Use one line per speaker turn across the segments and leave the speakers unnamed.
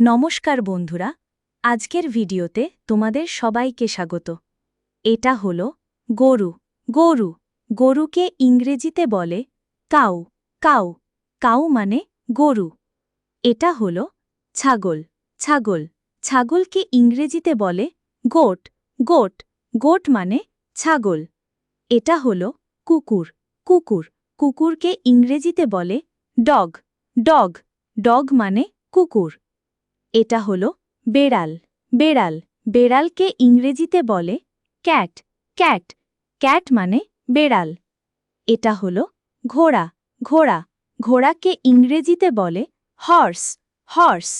নমস্কার বন্ধুরা, আজকের ভিডিওতে তোমাদের সবাইকে স্বাগত। এটা হল গরু। গরু, গরুকে ইংরেজিতে বলে কাউ। কাউ কাউ মানে গরু। এটা হল ছাগল। ছাগল, ছাগলকে ইংরেজিতে বলে গোট। গোট গোট মানে ছাগল। এটা হল কুকুর। কুকুর, কুকুরকে ইংরেজিতে বলে ডগ। ডগ ডগ মানে কুকুর। এটা হলো বেড়াল। বেড়াল। বেড়ালকে ইংরেজিতে বলে ক্যাট। ক্যাট। ক্যাট মানে বেড়াল। এটা হল ঘোড়া। ঘোড়া। ঘোড়াকে ইংরেজিতে বলে হর্স। হর্স।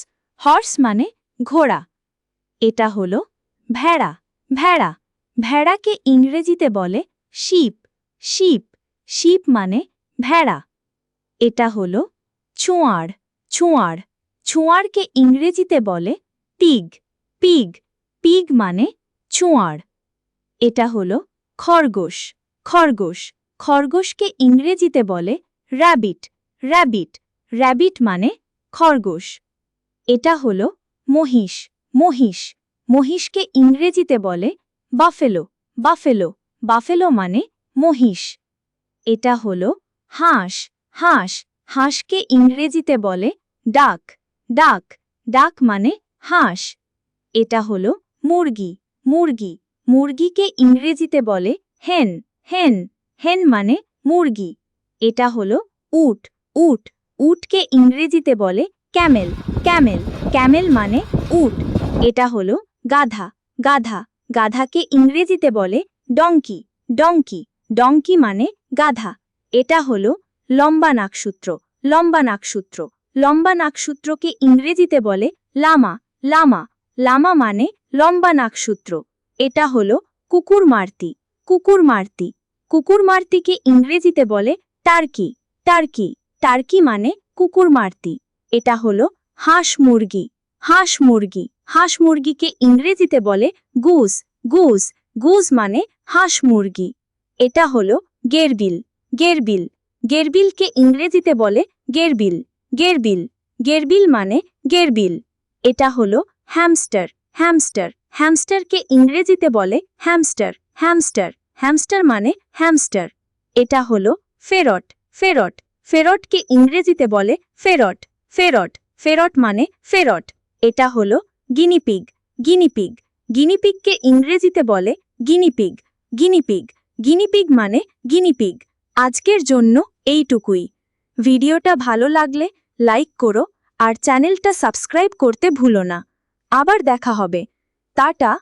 হর্স মানে ঘোড়া। এটা হল ভেড়া। ভেড়া। ভেড়াকে ইংরেজিতে বলে শিপ। শিপ। শিপ মানে ভেড়া। এটা হল চোঁয়াড়। চোঁয়াড়। ছোঁয়ারকে ইংরেজিতে বলে পিগ। পিগ। পিগ মানে চোঁয়াড় এটা হলো খরগোশ। খরগোশ। খরগোশকে ইংরেজিতে বলে র্যাবিট। র্যাবিট। র্যাবিট মানে খরগোশ। এটা হলো মহিষ। মহিষ। মহিষকে ইংরেজিতে বলে বাফেলো। বাফেলো। বাফেলো মানে মহিষ। এটা হলো হাঁস। হাঁস। হাঁসকে ইংরেজিতে বলে ডাক। ডাক ডাক মানে হাঁস। এটা হলো মুরগি মুরগি। মুরগিকে ইংরেজিতে বলে হেন হেন হেন মানে মুরগি। এটা হলো উট উট। উটকে ইংরেজিতে বলে ক্যামেল ক্যামেল ক্যামেল মানে উট। এটা হলো গাধা গাধা। গাধাকে ইংরেজিতে বলে ডঙ্কি ডঙ্কি ডঙ্কি মানে গাধা। এটা হলো লম্বা নাকসূত্র লম্বা নাকসূত্র লম্বা নাকসূত্রকে ইংরেজিতে বলে লামা লামা লামা মানে লম্বা নাকসূত্র। এটা হলো কুকুর মার্তি, কুকুর মারতি। কুকুর মার্তিকে ইংরেজিতে বলে টার্কি টার্কি। টার্কি মানে কুকুর মার্তি। এটা হলো হাঁস মুরগি হাঁস মুরগি। হাঁস মুরগিকে ইংরেজিতে বলে গুস গুস। গুস মানে হাঁস মুরগি। এটা হলো গেরবিল গেরবিল। গেরবিলকে ইংরেজিতে বলে গেরবিল। গেরবিল। গেরবিল মানে গেরবিল। এটা হলো হ্যামস্টার। হ্যামস্টার। হ্যামস্টারকে ইংরেজিতে বলে হ্যামস্টার। হ্যামস্টার। হ্যামস্টার মানে হ্যামস্টার। এটা হলো ফেরট। ফেরট। ফেরটকে ইংরেজিতে বলে ফেরট। ফেরট। ফেরট মানে ফেরট। এটা হলো গিনিপিগ। Guinea pig. গিনিপিগকে ইংরেজিতে বলে guinea pig. Guinea pig. Guinea pig মানে গিনিপিগ। আজকের জন্য এইটুকুই। ভিডিওটা ভালো লাগলে লাইক করো আর চ্যানেলটা সাবস্ক্রাইব করতে ভুলো না। আবার দেখা হবে। টাটা।